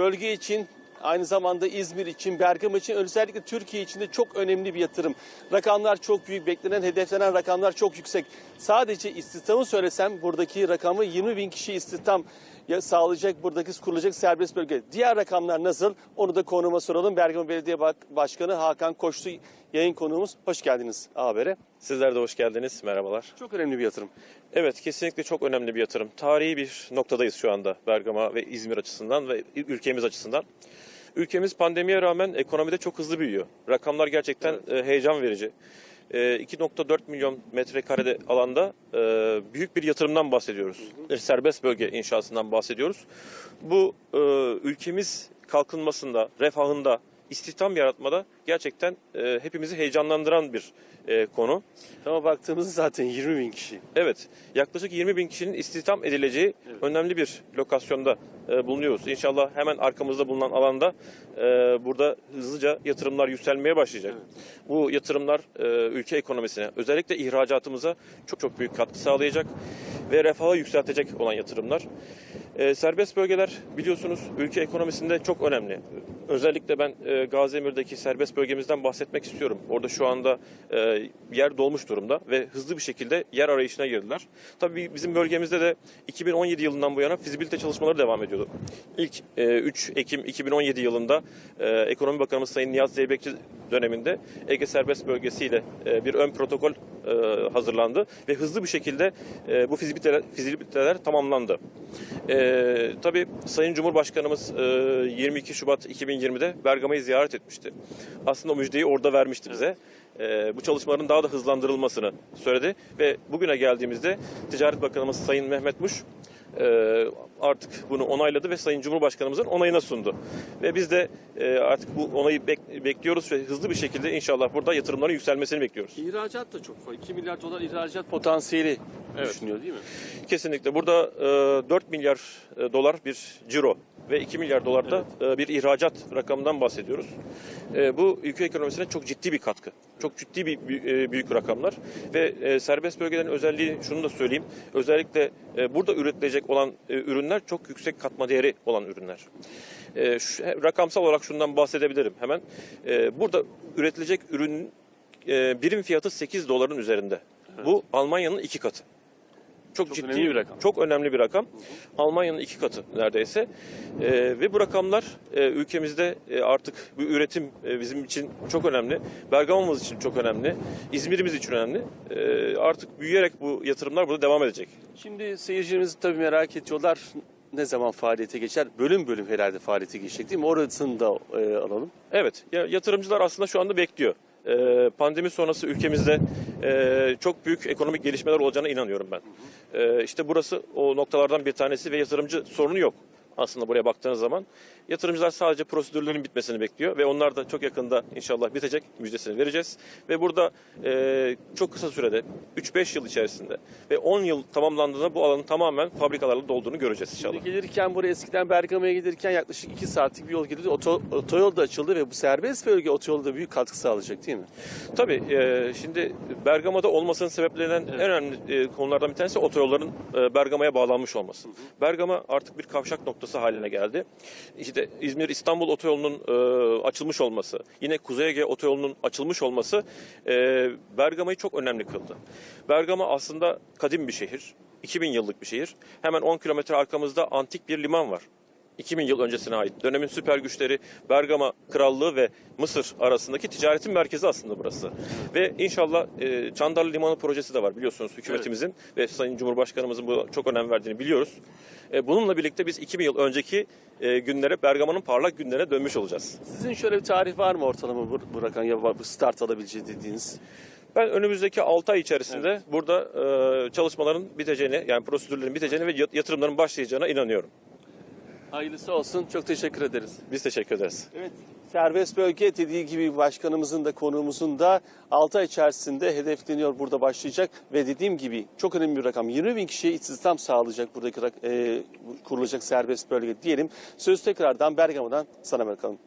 bölge için aynı zamanda İzmir için, Bergama için özellikle Türkiye için de çok önemli bir yatırım. Rakamlar çok büyük, beklenen, hedeflenen rakamlar çok yüksek. Sadece istihdamı söylesem buradaki rakamı 20 bin kişi istihdam ya- sağlayacak, buradaki kurulacak serbest bölge. Diğer rakamlar nasıl? Onu da konuma soralım. Bergama Belediye Başkanı Hakan Koçtu yayın konuğumuz. Hoş geldiniz habere. Sizler de hoş geldiniz. Merhabalar. Çok önemli bir yatırım. Evet kesinlikle çok önemli bir yatırım. Tarihi bir noktadayız şu anda Bergama ve İzmir açısından ve ülkemiz açısından. Ülkemiz pandemiye rağmen ekonomide çok hızlı büyüyor. Rakamlar gerçekten e, heyecan verici. E, 2.4 milyon metrekarede alanda e, büyük bir yatırımdan bahsediyoruz. Bir serbest bölge inşasından bahsediyoruz. Bu e, ülkemiz kalkınmasında, refahında, istihdam yaratmada gerçekten e, hepimizi heyecanlandıran bir e, konu. Ama baktığımızda zaten 20 bin kişi. Evet, yaklaşık 20 bin kişinin istihdam edileceği önemli bir lokasyonda e, bulunuyoruz. İnşallah hemen arkamızda bulunan alanda e, burada hızlıca yatırımlar yükselmeye başlayacak. Bu yatırımlar e, ülke ekonomisine, özellikle ihracatımıza çok çok büyük katkı sağlayacak ve refahı yükseltecek olan yatırımlar. E, serbest bölgeler biliyorsunuz ülke ekonomisinde çok önemli. Özellikle ben e, Gaziemir'deki serbest bölgemizden bahsetmek istiyorum. Orada şu anda e, yer dolmuş durumda ve hızlı bir şekilde yer arayışına girdiler. Tabii bizim bölgemizde de 2017 yılından bu yana fizibilite çalışmaları devam ediyordu. İlk e, 3 Ekim 2017 yılında e, Ekonomi Bakanımız Sayın Nihat Zeybekçi döneminde Ege Serbest Bölgesi ile e, bir ön protokol e, hazırlandı ve hızlı bir şekilde e, bu fizibiliteler, fizibiliteler tamamlandı. E, tabii Sayın Cumhurbaşkanımız e, 22 Şubat 2020'de Bergama'yı ziyaret etmişti. Aslında o müjdeyi orada vermişti bize. E, bu çalışmaların daha da hızlandırılmasını söyledi ve bugüne geldiğimizde Ticaret Bakanımız Sayın Mehmet Muş e, artık bunu onayladı ve Sayın Cumhurbaşkanımızın onayına sundu. Ve biz de e, artık bu onayı bek- bekliyoruz ve hızlı bir şekilde inşallah burada yatırımların yükselmesini bekliyoruz. İhracat da çok fazla. 2 milyar dolar ihracat potansiyeli düşünüyor değil mi? Kesinlikle burada e, 4 milyar e, dolar bir ciro ve 2 milyar dolar da e, bir ihracat rakamından bahsediyoruz. E, bu ülke ekonomisine çok ciddi bir katkı. Çok ciddi bir bü- e, büyük rakamlar ve e, serbest bölgelerin özelliği şunu da söyleyeyim. Özellikle e, burada üretilecek olan e, ürünler çok yüksek katma değeri olan ürünler. E, şu- rakamsal olarak şundan bahsedebilirim hemen. E, burada üretilecek ürünün e, birim fiyatı 8 doların üzerinde. Bu Almanya'nın iki katı. Çok, Çok ciddi önemli bir rakam. Çok önemli bir rakam. Almanya'nın iki katı neredeyse. Ee, ve bu rakamlar e, ülkemizde e, artık bu üretim e, bizim için çok önemli. Bergama'mız için çok önemli. İzmir'imiz için önemli. E, artık büyüyerek bu yatırımlar burada devam edecek. Şimdi seyircilerimiz tabii merak ediyorlar. Ne zaman faaliyete geçer? Bölüm bölüm herhalde faaliyete geçecek değil mi? Orasını da e, alalım. Evet, ya, yatırımcılar aslında şu anda bekliyor. Ee, pandemi sonrası ülkemizde e, çok büyük ekonomik gelişmeler olacağına inanıyorum ben. Ee, işte burası o noktalardan bir tanesi ve yatırımcı sorunu yok aslında buraya baktığınız zaman. Yatırımcılar sadece prosedürlerin bitmesini bekliyor ve onlar da çok yakında inşallah bitecek müjdesini vereceğiz. Ve burada e, çok kısa sürede 3-5 yıl içerisinde ve 10 yıl tamamlandığında bu alanın tamamen fabrikalarla dolduğunu göreceğiz inşallah. Şimdi gelirken buraya eskiden Bergama'ya gelirken yaklaşık 2 saatlik bir yol gidiyordu. Oto, otoyol da açıldı ve bu serbest bölge otoyolu da büyük katkı sağlayacak değil mi? Tabii e, şimdi Bergama'da olmasının sebeplerinden en önemli e, konulardan bir tanesi otoyolların e, Bergama'ya bağlanmış olması. Bergama artık bir kavşak noktası haline geldi. İşte İzmir-İstanbul otoyolunun e, açılmış olması, yine Kuzey Ege otoyolunun açılmış olması e, Bergama'yı çok önemli kıldı. Bergama aslında kadim bir şehir. 2000 yıllık bir şehir. Hemen 10 kilometre arkamızda antik bir liman var. 2000 yıl öncesine ait. Dönemin süper güçleri Bergama Krallığı ve Mısır arasındaki ticaretin merkezi aslında burası. Ve inşallah e, Çandarlı Limanı projesi de var biliyorsunuz hükümetimizin ve Sayın Cumhurbaşkanımızın bu çok önem verdiğini biliyoruz. E, bununla birlikte biz 2000 yıl önceki e, günlere Bergama'nın parlak günlerine dönmüş olacağız. Sizin şöyle bir tarih var mı ortalama bu rakam ya start alabileceği dediğiniz? Ben önümüzdeki 6 ay içerisinde burada e, çalışmaların biteceğine yani prosedürlerin biteceğine ve yat- yatırımların başlayacağına inanıyorum. Hayırlısı olsun. Çok teşekkür ederiz. Biz teşekkür ederiz. Evet. Serbest bölge dediği gibi başkanımızın da konuğumuzun da 6 ay içerisinde hedefleniyor burada başlayacak ve dediğim gibi çok önemli bir rakam 20 bin kişiye istihdam sağlayacak buradaki e, kurulacak serbest bölge diyelim. Söz tekrardan Bergama'dan sana bakalım.